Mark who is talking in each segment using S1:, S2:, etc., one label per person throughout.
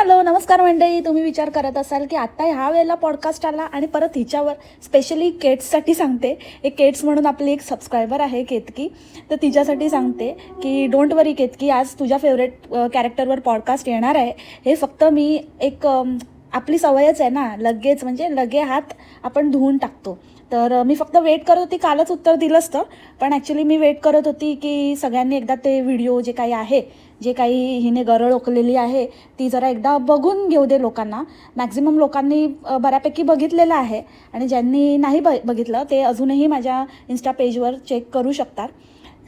S1: Hello नमस्कार मंडळी. तुम्ही विचार करत असाल की आत्ता ह्या वेळेला पॉडकास्ट आला आणि परत हिच्यावर स्पेशली केट्ससाठी सांगते. एक केट्स म्हणून आपली एक सबस्क्रायबर आहे केतकी तर तिच्यासाठी सांगते की डोंट वरी केतकी आज तुझ्या फेवरेट कॅरेक्टरवर पॉडकास्ट येणार आहे. हे फक्त मी एक आपली सवयच आहे ना लगेच म्हणजे लगे हात आपण धुवून टाकतो. तर मी फक्त वेट करत होती कालच उत्तर दिलं असतं पण ॲक्च्युली मी वेट करत होती की सगळ्यांनी एकदा ते व्हिडिओ जे काही आहे जे काही हिने गरळ ओकलेली आहे ती जरा एकदा बघून घेऊ दे लोकांना. मॅक्झिमम लोकांनी बऱ्यापैकी बघितलेलं आहे. आणि ज्यांनी नाही ब बघितलं ते अजूनही माझ्या इन्स्टा पेजवर चेक करू शकतात.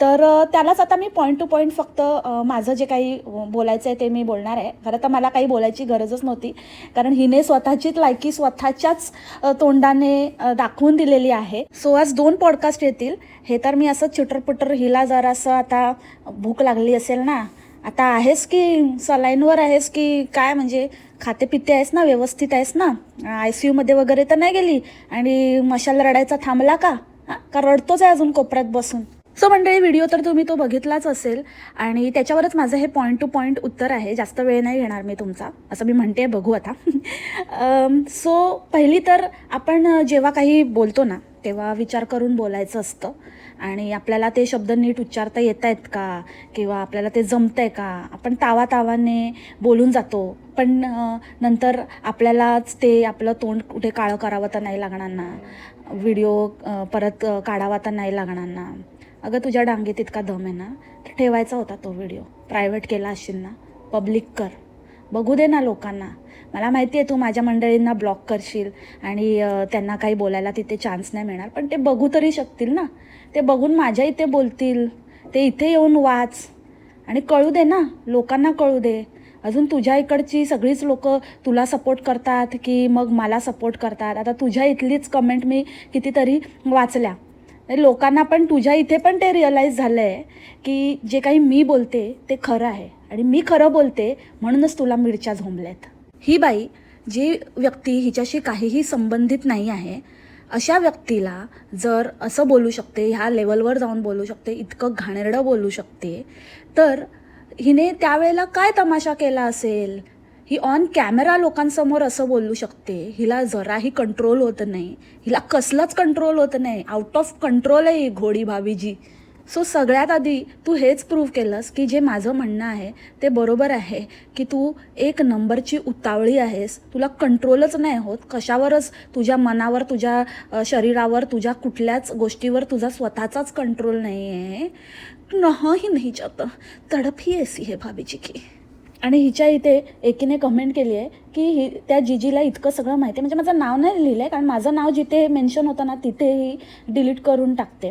S1: तर त्यालाच आता मी पॉईंट टू पॉईंट फक्त माझं जे काही बोलायचं आहे ते मी बोलणार आहे. खरं तर मला काही बोलायची गरजच नव्हती. कारण हिने स्वतःचीच लायकी स्वतःच्याच तोंडाने दाखवून दिलेली आहे. सो आज दोन पॉडकास्ट येतील. हे तर मी असं चुटरपुटर हिला जरासं आता भूक लागली असेल ना. आता आहेस की सलाईनवर आहेस की काय? म्हणजे खाते पिते आहेस ना? व्यवस्थित आहेस ना? आय सी यूमध्ये वगैरे तर नाही गेली? आणि मशाल रडायचा थांबला का? का रडतोच आहे अजून कोपऱ्यात बसून? सो मंडळी व्हिडिओ तर तुम्ही तो बघितलाच असेल आणि त्याच्यावरच माझं हे पॉईंट टू पॉईंट उत्तर आहे. जास्त वेळ नाही घेणार मी तुमचा. असं मी म्हणते बघू आता. सो पहिली तर आपण जेव्हा काही बोलतो ना तेव्हा विचार करून बोलायचं असतं. आणि आपल्याला ते शब्द नीट उच्चारता येत आहेत का? किंवा आपल्याला ते जमतं आहे का? आपण तावा तावाने बोलून जातो. पण नंतर आपल्यालाच ते आपलं तोंड कुठे काळं करावं तर नाही लागणार ना? व्हिडिओ परत काढावा तर नाही लागणार ना? अगं तुझ्या डांगेत इतका दम आहे ना तर ठेवायचा होता तो व्हिडिओ. प्रायव्हेट केला असशील ना पब्लिक कर. बघू दे ना लोकांना. मला माहिती आहे तू माझ्या मंडळींना ब्लॉक करशील आणि त्यांना काही बोलायला तिथे चान्स नाही मिळणार पण ते बघू तरी शकतील ना. ते बघून माझ्या इथे बोलतील. ते इथे येऊन वाच. आणि कळू दे ना लोकांना कळू दे. अजून तुझ्या इकडची सगळीच लोक तुला सपोर्ट करतात की मग मला सपोर्ट करतात? आता तुझ्या इथलीच कमेंट मी कितीतरी वाचल्या. लोकांना पण तुझ्या इथे पण ते रिअलाईज झालं आहे की जे काही मी बोलते ते खरं आहे. आणि मी खरं बोलते म्हणूनच तुला मिरच्या झोंबल्यात. ही बाई जी व्यक्ती हिच्याशी काहीही संबंधित नाही आहे अशा व्यक्तीला जर असं बोलू शकते ह्या लेवलवर जाऊन बोलू शकते इतकं घाणेरडं बोलू शकते तर हिने त्यावेळेला काय तमाशा केला असेल? ही ऑन कॅमेरा लोकांसमोर असं बोलू शकते. हिला जराही कंट्रोल होत नाही. हिला कसलंच कंट्रोल होत नाही. आउट ऑफ कंट्रोल आहे ही घोडी भाभीजी. सो सगळ्यात आधी तू हेच प्रूव्ह केलंस की जे माझं म्हणणं आहे ते बरोबर आहे की तू एक नंबरची उतावळी आहेस. तुला कंट्रोलच नाही होत. कशावरच? तुझ्या मनावर तुझ्या शरीरावर तुझ्या कुठल्याच गोष्टीवर तुझा स्वतःचाच कंट्रोल नाही आहे नाही नाही जातं. तडप ही ऐसी है भाभीची की. आणि हिच्या इथे एकीने कमेंट केली आहे की ही त्या जिजीला इतकं सगळं माहिती आहे. म्हणजे माझं नाव नाही लिहिलं आहे कारण माझं नाव जिथे मेन्शन होतं ना तिथेही डिलीट करून टाकते.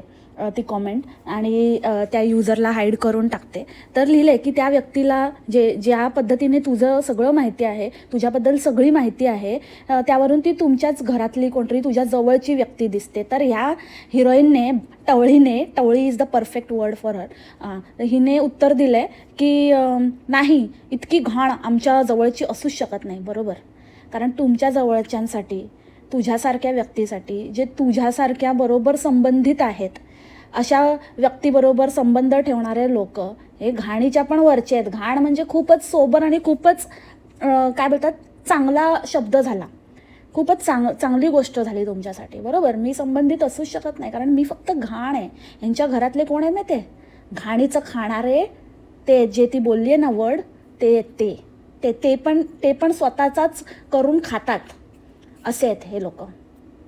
S1: ती कॉमेंट आणि त्या युजरला हाईड करून टाकते. तर लिहिले की त्या व्यक्तीला जे ज्या पद्धतीने तुझं सगळं माहिती आहे तुझ्याबद्दल सगळी माहिती आहे त्यावरून ती तुमच्याच घरातली कोणतरी तुझ्या जवळची व्यक्ती दिसते. तर ह्या हिरोईनने टवळीने टवळी is the perfect word for her हिने उत्तर दिलं आहे की नाही इतकी घाण आमच्या जवळची असूच शकत नाही बरोबर? कारण तुमच्या जवळच्यांसाठी तुझ्यासारख्या व्यक्तीसाठी जे तुझ्यासारख्या बरोबर संबंधित आहेत अशा व्यक्तीबरोबर संबंध ठेवणारे लोक हे घाणीच्या पण वरचे आहेत. घाण म्हणजे खूपच सोबर आणि खूपच काय बोलतात चांगला शब्द झाला. खूपच चांग चांगली गोष्ट झाली तुमच्यासाठी. बरोबर? मी संबंधित असूच शकत नाही कारण मी फक्त घाण आहे. यांच्या घरातले कोण आहे माहिती आहे? घाणीचं खाणारे ते जे ती बोलली आहे ना वर्ड ते ते. ते ते पण ते पण स्वतःचाच करून खातात. असे आहेत हे लोक.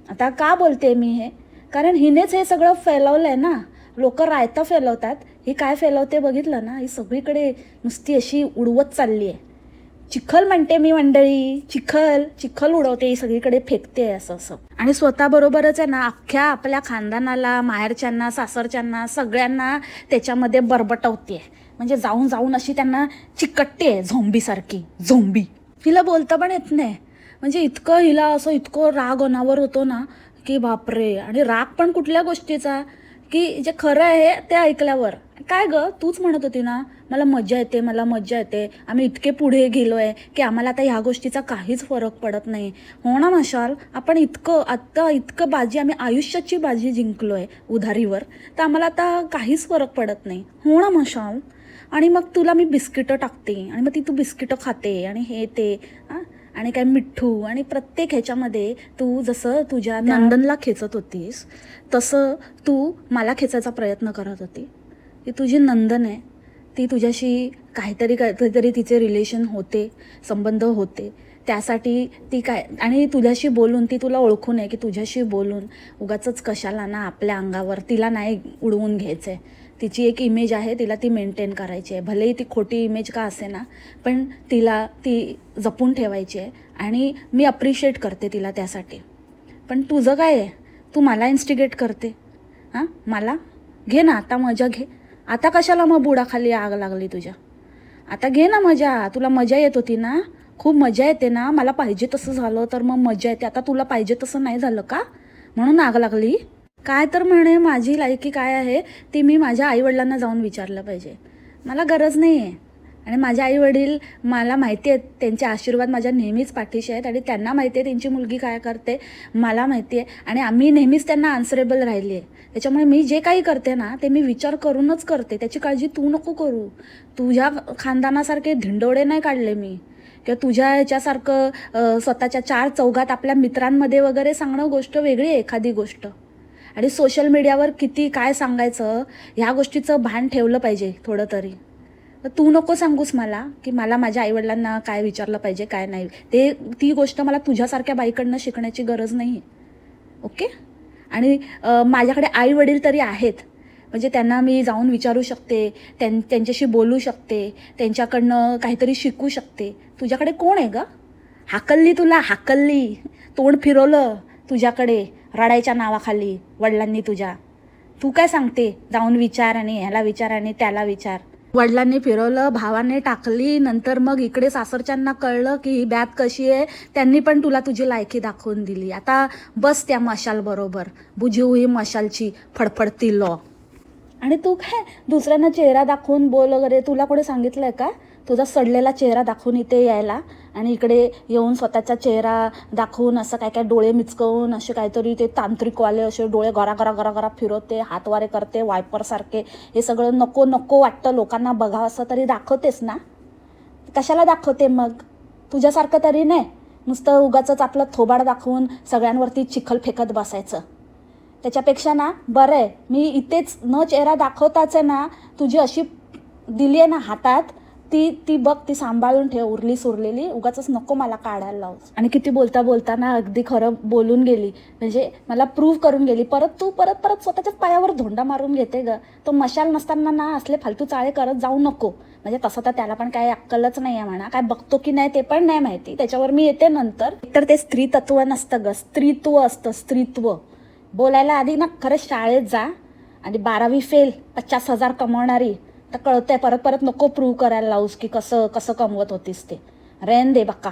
S1: आता का बोलते मी हे? कारण हिनेच हे सगळं फैलवलं आहे ना. लोक रायता फैलवतात. ही काय फैलवते बघितलं ना? ही सगळीकडे नुसती अशी उडवत चालली आहे चिखल म्हणते मी मंडळी. चिखल चिखल उडवते. ही सगळीकडे फेकते असं असं. आणि स्वतःबरोबरच आहे ना अख्ख्या आपल्या खानदानाला माहेरच्यांना सासरच्यांना सगळ्यांना त्याच्यामध्ये बरबटवते म्हणजे जाऊन जाऊन अशी त्यांना चिकटते झोंबीसारखी. झोंबी. हिला बोलता पण येत नाही. म्हणजे इतकं हिला असं इतकं राग अनावर होतो ना की बापरे आणि राग पण कुठल्या गोष्टीचा? की जे खरं आहे ते ऐकल्यावर. काय ग? तूच म्हणत होती ना मला मज्जा येते मला मज्जा येते. आम्ही इतके पुढे गेलो आहे की आम्हाला आता ह्या गोष्टीचा काहीच फरक पडत नाही. हो ना मशाल? आपण इतकं आत्ता इतकं बाजी आम्ही आयुष्याची बाजी जिंकलो आहे उधारीवर तर आम्हाला आता काहीच फरक पडत नाही. हो ना मशाल? आणि मग तुला मी बिस्किटं टाकते आणि मग ती तू बिस्किटं खाते आणि हे ते आणि काय मिठ्ठू आणि प्रत्येक ह्याच्यामध्ये तू जसं तुझ्या नंदनला खेचत होतीस तसं तू मला खेचायचा प्रयत्न करत होती. ती तुझी नंदन आहे. ती तुझ्याशी काहीतरी काहीतरी तिचे रिलेशन होते संबंध होते. त्यासाठी ती काय आणि तुझ्याशी बोलून ती तुला ओळखून आहे की तुझ्याशी बोलून उगाच कशाला ना आपल्या अंगावर तिला नाही उडवून घ्यायचं आहे तिची एक इमेज आहे तिला ती मेंटेन करायची आहे. भलेही ती खोटी इमेज का असे ना पण तिला ती जपून ठेवायची आहे आणि मी अप्रिशिएट करते तिला त्यासाठी. पण तुझं काय आहे? तू मला इन्स्टिगेट करते. हां? मला? घे ना आता मजा घे. आता कशाला मग बुडाखाली आग लागली तुझ्या? आता घे ना मजा. तुला मजा येत होती ना? खूप मजा येते ना? मला पाहिजे तसं झालं तर मग मजा येते. आता तुला पाहिजे तसं नाही झालं का? म्हणून आग लागली? काय तर म्हणे माझी लायकी काय आहे ती मी माझ्या आईवडिलांना जाऊन विचारलं पाहिजे. मला गरज नाही आहे आणि माझे आईवडील मला माहिती आहेत त्यांचे आशीर्वाद माझ्या नेहमीच पाठीशी आहेत आणि त्यांना माहिती आहे त्यांची मुलगी काय करते मला माहिती आहे. आणि आम्ही नेहमीच त्यांना आन्सरेबल राहिली आहे त्याच्यामुळे मी जे काही करते ना ते मी विचार करूनच करते. त्याची काळजी तू नको करू. तुझ्या खानदानासारखे धिंडोडे नाही काढले मी. किंवा तुझ्या ह्याच्यासारखं स्वतःच्या चार चौघात आपल्या मित्रांमध्ये वगैरे सांगणं गोष्ट वेगळी आहे एखादी गोष्ट. आणि सोशल मीडियावर किती काय सांगायचं ह्या गोष्टीचं भान ठेवलं पाहिजे थोडं तरी. तू नको सांगूस मला की मला माझ्या आईवडिलांना काय विचारलं पाहिजे काय नाही. ते ती गोष्ट मला तुझ्यासारख्या बाईकडनं शिकण्याची गरज नाही. ओके? आणि माझ्याकडे आई वडील तरी आहेत. म्हणजे त्यांना मी जाऊन विचारू शकते त्यां त्यांच्याशी बोलू शकते त्यांच्याकडनं काहीतरी शिकू शकते. तुझ्याकडे कोण आहे ग? हाकलली तुला हाकलली. तोंड फिरवलं तुझ्याकडे. रडायच्या नावाखाली वडिलांनी तुझ्या. तू काय सांगते? जाऊन विचार आणि ह्याला विचार आणि त्याला विचार. वडिलांनी फिरवलं भावाने टाकली नंतर मग इकडे सासरच्यांना कळलं की ही बॅत कशी आहे त्यांनी पण तुला तुझी लायकी दाखवून दिली. आता बस त्या मशाल बरोबर. बुझीव ही मशालची फडफडती लॉ. आणि तू काय? दुसऱ्यांना चेहरा दाखवून बोल वगैरे. तुला कोणी सांगितलंय का? तुझा सडलेला चेहरा दाखवून इथे यायला. आणि इकडे येऊन स्वतःचा चेहरा दाखवून असं काय काय डोळे मिचकवून असे काहीतरी ते तांत्रिकवाले असे डोळे गरा गरा गरा गरा फिरवते हातवारे करते वायपरसारखे हे सगळं नको नको वाटतं लोकांना बघावं असं तरी दाखवतेस ना? कशाला दाखवते मग? तुझ्यासारखं तरी नाही. नुसतं उगाचंच आपलं थोबाड दाखवून सगळ्यांवरती चिखल फेकत बसायचं. त्याच्यापेक्षा ना बरं आहे. मी इथेच न चेहरा दाखवताच आहे ना तुझी अशी दिली आहे ना हातात ती ती बघ ती सांभाळून ठेव उरली सुरलेली. उगाच नको मला काढायला लावूस. आणि किती बोलता बोलताना अगदी खरं बोलून गेली. म्हणजे मला प्रूव्ह करून गेली. परत तू परत परत स्वतःच्याच पायावर धोंडा मारून घेते ग. तो मशाल नसताना ना असले फालतू चाळे करत जाऊ नको. म्हणजे तसं तर त्याला पण काय अक्कलच नाही आहे म्हणा. काय बघतो की नाही ते पण नाही माहिती. त्याच्यावर मी येते नंतर. तर ते स्त्री तत्व नसतं ग. स्त्रीत्व असतं स्त्रीत्व. बोलायला आधी ना खरंच शाळेत जा. आणि बारावी फेल पचास हजार कमवणारी. तर कळतंय परत परत नको प्रूव्ह करायला लावूस की कसं कसं कमवत होतीस ते. रेन दे बक्का.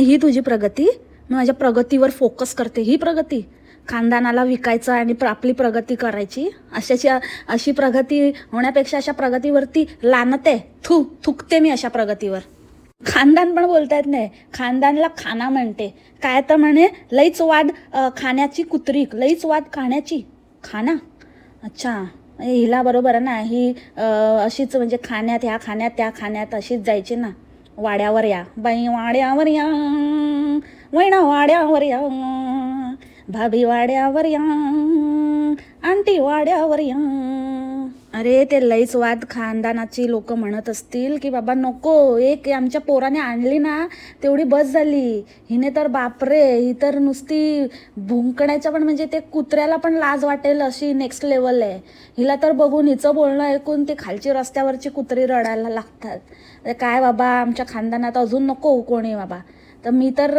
S1: ही तुझी प्रगती मी माझ्या प्रगतीवर फोकस करते. ही प्रगती खानदानाला विकायचं आणि प्र- आपली प्रगती करायची अशाची अशी प्रगती होण्यापेक्षा अशा प्रगतीवरती लानते. थू थुकते मी अशा प्रगतीवर. खानदान पण बोलता येत नाही. खानदानला खाना म्हणते. काय तर म्हणे लईच वाद खाण्याची कुत्रीक लईच वाद खाण्याची. खाना? अच्छा. म्हणजे हिला बरोबर आहे ना ही अशीच म्हणजे खाण्यात ह्या खाण्यात त्या खाण्यात अशीच जायची ना. वाड्यावर या. बाई वाड्यावर या. वैणा वाड्यावर या. भाभी वाड्यावर या. आंटी वाड्यावर या. अरे ते लईच वाद खानदानाची लोक म्हणत असतील की बाबा नको एक आमच्या पोराने आणली ना तेवढी बस झाली. हिने तर बापरे ही तर नुसती भुंकण्याच्या पण म्हणजे ते कुत्र्याला पण लाज वाटेल अशी नेक्स्ट लेवल आहे. हिला तर बघून हिचं बोलणं ऐकून ती खालची रस्त्यावरची कुत्री रडायला लागतात. अरे काय बाबा आमच्या खानदानात अजून नको कोणी बाबा. तर मी तर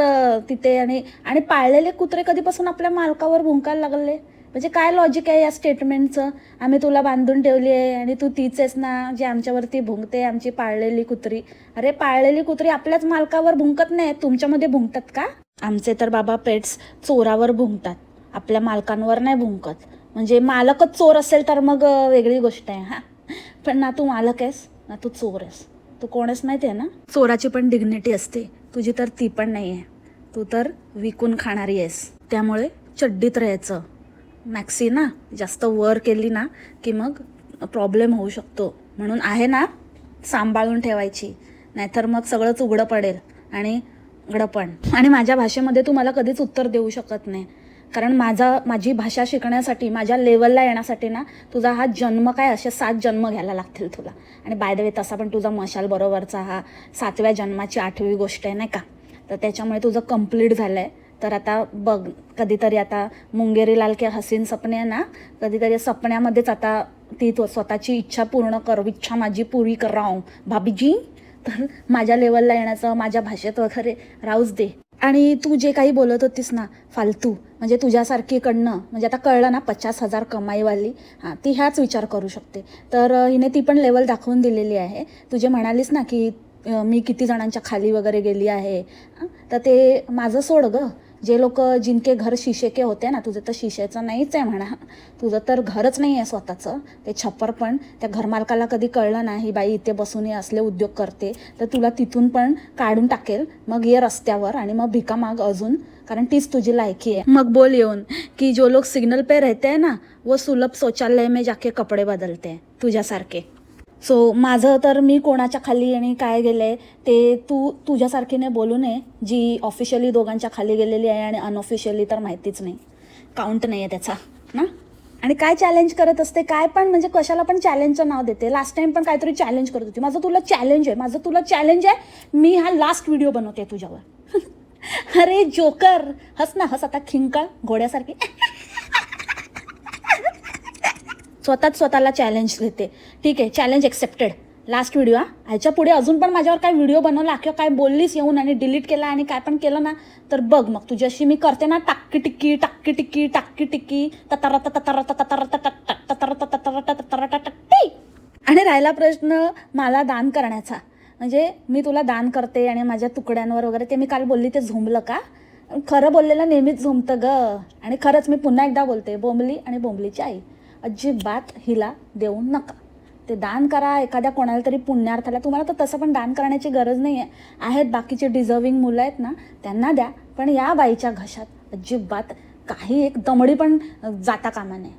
S1: तिथे आणि आणि पाळलेले कुत्रे कधीपासून आपल्या मालकावर भुंकायला लागले? म्हणजे काय लॉजिक आहे या स्टेटमेंटचं आम्ही तुला बांधून ठेवली आहे आणि तू तीच आहेस ना जी आमच्यावरती भुंकते आमची पाळलेली कुत्री. अरे पाळलेली कुत्री आपल्याच मालकावर भुंकत नाही तुमच्यामध्ये भुंकतात का? आमचे तर बाबा पेट्स चोरावर भुंकतात. आपल्या मालकांवर नाही भुंकत. म्हणजे मालकच चोर असेल तर मग वेगळी गोष्ट आहे हां. पण ना तू मालक आहेस ना तू चोर आहेस. तू कोणच माहिती आहे ना? चोराची पण डिग्निटी असते. तुझी तर ती पण नाही आहे तू तर विकून खाणारी आहेस. त्यामुळे चड्डीत राहायचं. मॅक्सी ना जास्त वर केली ना की मग प्रॉब्लेम होऊ शकतो. म्हणून आहे ना सांभाळून ठेवायची. नाहीतर मग सगळंच उघडं पडेल आणि गडपण. आणि माझ्या भाषेमध्ये तू मला कधीच उत्तर देऊ शकत नाही. कारण माझा माझी भाषा शिकण्यासाठी माझ्या लेवलला येण्यासाठी ना तुझा हा जन्म काय असे सात जन्म घ्यायला लागतील तुला. आणि बाय द वे तसा पण तुझा मशाल बरोबरचा हा सातव्या जन्माची आठवी गोष्ट आहे नाही का? तर त्याच्यामुळे तुझं कंप्लीट झालं आहे तर आता बघ कधीतरी आता मुंगेरी लाल के हसीन सपने आहे ना कधीतरी सपन्यामध्येच आता ती स्वतःची इच्छा पूर्ण कर इच्छा माझी पुरी कराव भाभीजी तर माझ्या लेवलला येण्याचं माझ्या भाषेत वगैरे राहूच दे. आणि तू जे काही बोलत होतीस ना फालतू म्हणजे तुझ्यासारखीकडनं म्हणजे आता कळलं ना पचास हजार कमाईवाली हां ती ह्याच विचार करू शकते. तर हिने ती पण लेवल दाखवून दिलेली आहे. तुझे म्हणालीस ना की मी किती जणांच्या खाली वगैरे गेली आहे तर ते माझं सोड गं. जे लोक जिनके घर शिशे के होते ना तुझं तर शिशेचं नाहीच आहे म्हणा. तुझं तर घरच नाही आहे स्वतःचं. ते छप्पर पण त्या घरमालकाला कधी कळलं ना ही बाई इथे बसून हे असले उद्योग करते तर तुला तिथून पण काढून टाकेल. मग ये रस्त्यावर आणि मग भिका माग अजून कारण तीच तुझी लायकी आहे. मग बोल येऊन की जो लोग सिग्नल पे रहते हैं ना वो सुलभ शौचालय में जाके कपडे बदलते तुझ्यासारखे. सो माझं तर मी कोणाच्या खाली आणि काय गेले ते तू तुझ्यासारखीने बोलू नये जी ऑफिशियली दोघांच्या खाली गेलेली आहे आणि अनऑफिशियली तर माहितीच नाही. काउंट नाही आहे त्याचा ना? आणि काय चॅलेंज करत असते काय पण म्हणजे कशाला पण चॅलेंजचं नाव देते. लास्ट टाइम पण काहीतरी चॅलेंज करत होती. माझं तुला चॅलेंज आहे माझं तुला चॅलेंज आहे मी हा लास्ट व्हिडिओ बनवते तुझ्यावर. अरे जोकर हस ना हस आता खिंकळ घोड्यासारखी. स्वतःच स्वतःला चॅलेंज देते. ठीक आहे चॅलेंज एक्सेप्टेड लास्ट व्हिडिओ हा. ह्याच्या पुढे अजून पण माझ्यावर काय व्हिडिओ बनवला किंवा काय बोललीस येऊन आणि डिलीट केला आणि काय पण केलं ना तर बघ मग तुझ्याशी मी करते ना टाक्की टिक्की टाक्की टिक्की टाक्की टिक्की ततर ततर ततर ततर ततर ततर टक्की आणि राहिला प्रश्न मला दान करण्याचा. म्हणजे मी तुला दान करते आणि माझ्या तुकड्यांवर वगैरे ते मी काल बोलली ते झोंबलं का? खरं बोललेलं नेहमीच झोंबतं ग. आणि खरंच मी पुन्हा एकदा बोलते बोंबली आणि बोंबलीची आई. अजिबात हिला देऊ नका. ते दान करा एखाद्या कोणाला तरी पुण्यार्थाला. तुम्हाला तर तसं पण दान करण्याची गरज नाही आहे आहेत बाकीचे डिझर्विंग मुलं आहेत ना त्यांना द्या. पण या बाईच्या घशात अजिबात काही एक दमडी पण जाता कामा नये.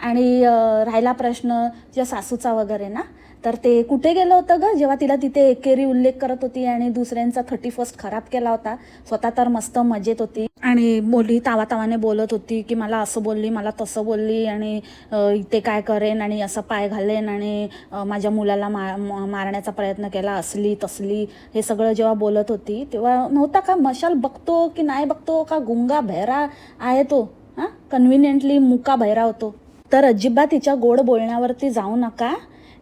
S1: आणि राहिला प्रश्न तुझ्या सासूचा वगैरे ना तर ते कुठे गेलं होतं ग? जेव्हा तिला तिथे एकेरी उल्लेख करत होती आणि दुसऱ्यांचा थर्टी फर्स्ट खराब केला होता. स्वतः तर मस्त मजेत होती. आणि बोलली तावा तावाने बोलत होती की मला असं बोलली मला तसं बोलली आणि इथे काय करेन आणि असं पाय घालेन आणि माझ्या मुलाला मा मारण्याचा प्रयत्न केला असली तसली. हे सगळं जेव्हा बोलत होती तेव्हा नव्हता का मशाल बघतो की नाही बघतो का गुंगा भैरा आहे तो? हां? कन्व्हिनियंटली मुका भैरा होतो. तर अजिबात तिच्या गोड बोलण्यावरती जाऊ नका.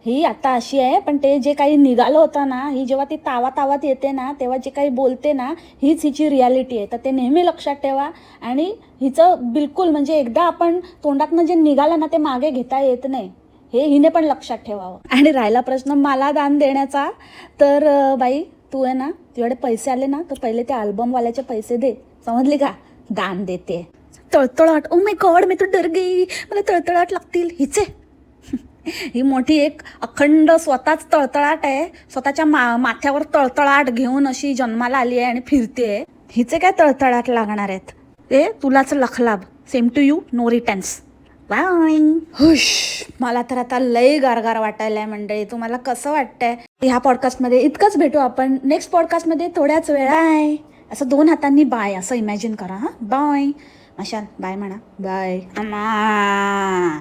S1: ही आता अशी आहे पण ते जे काही निघालं होतं ना ही जेव्हा ती तावा तावात येते ना तेव्हा जे काही बोलते ना हीच हिची रियालिटी आहे. तर ते नेहमी लक्षात ठेवा आणि हिचं बिलकुल म्हणजे एकदा आपण तोंडातनं जे निघालं ना ते मागे घेता येत नाही. हे हिने पण लक्षात ठेवावं. आणि राहिला प्रश्न मला दान देण्याचा? तर बाई तू आहे ना तुझ्याकडे पैसे आले ना तर पहिले त्या अल्बमवाल्याचे पैसे दे. समजली का? दान देते. तळतळाट. ओ माय गॉड मी तर डर गई. मला तळतळाट लागतील. हिचे. ही मोठी एक अखंड स्वतःच तळतळाट आहे. स्वतःच्या मा माथ्यावर तळतळाट घेऊन अशी जन्माला आली आहे आणि फिरते हिचे काय तळतळाट लागणार आहेत? ते तुलाच लखलाभ same to you no returns bye हुश मला तर आता लय गारगार वाटायला आहे मंडळी. तुम्हाला कसं वाटतंय? ह्या पॉडकास्टमध्ये इतकंच भेटू आपण. नेक्स्ट पॉडकास्टमध्ये थोड्याच वेळा. आहे असं दोन हातांनी बाय असं इमॅजिन करा हां. बाय मशाल बाय म्हणा. बाय अमा